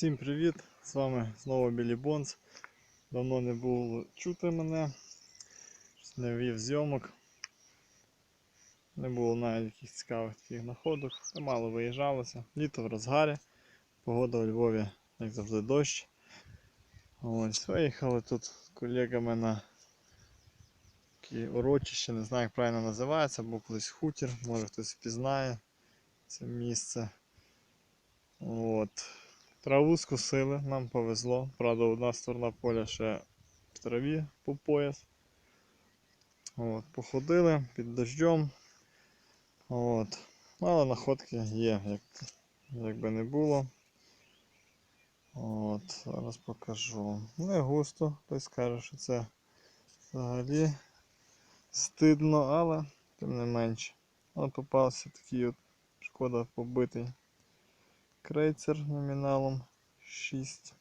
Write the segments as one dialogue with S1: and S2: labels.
S1: Всім привіт! З вами знову Білі Бонс. Давно не було чути мене, не вів зйомок. Не було навіть якихось цікавих таких находок. Мало виїжджалося. Літо в розгарі. Погода у Львові, як завжди, дощ. Ось, виїхали тут з колегами на такі урочище, не знаю, як правильно називається, був колись хутір, може хтось впізнає це місце. От. Траву скосили, нам повезло. Правда, одна сторона поля ще в траві по пояс. От, походили під дождем. От. Але находки є, як, як би не було. От, зараз покажу. Не густо, хтось скаже, що це взагалі стидно, але тим не менше. Попався такий от шкода побитий крейцер номіналом 6.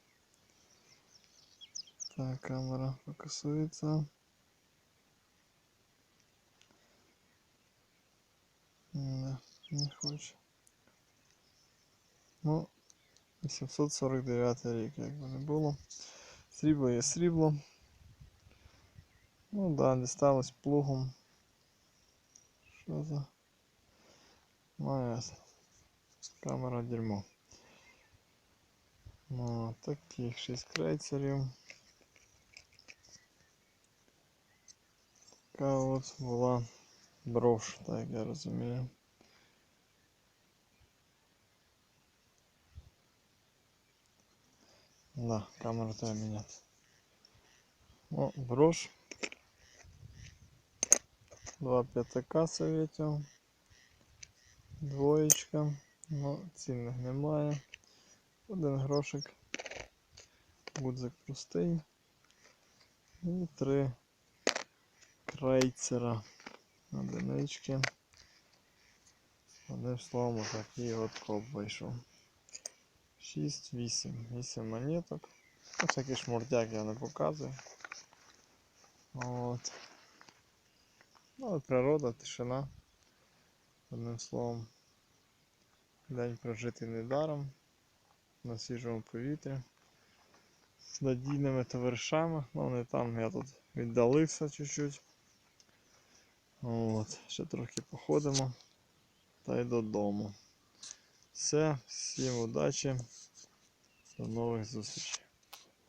S1: Так, камера фокусується. Не, не хоче. Ну, 849 рік, як би не було. Срібло є срібло. Ну да, дісталось плугом. Що за? Ну ясно. Камера дерьмо. Ну, таких 6 крейцерів. Така от була брошь, так я розумію. Да, камеру треба міняти. О, брошь. Два п'ятака советів. Двоєчка. Ну, цінних немає. Один грошик. Гудзик простий. І три крейцера. Одинички. Одним словом, такий от коп вийшов. 6, 8. 8 монеток. Ну, всякий шмурдяк я не показую. От. Ну, природа, тишина. Одним словом. День прожитий недаром на свіжому повітрі. З надійними товаришами. Ну, не там, я тут віддалився чуть-чуть. От, ще трохи походимо та й додому. Все, всім удачі, до нових зустрічей.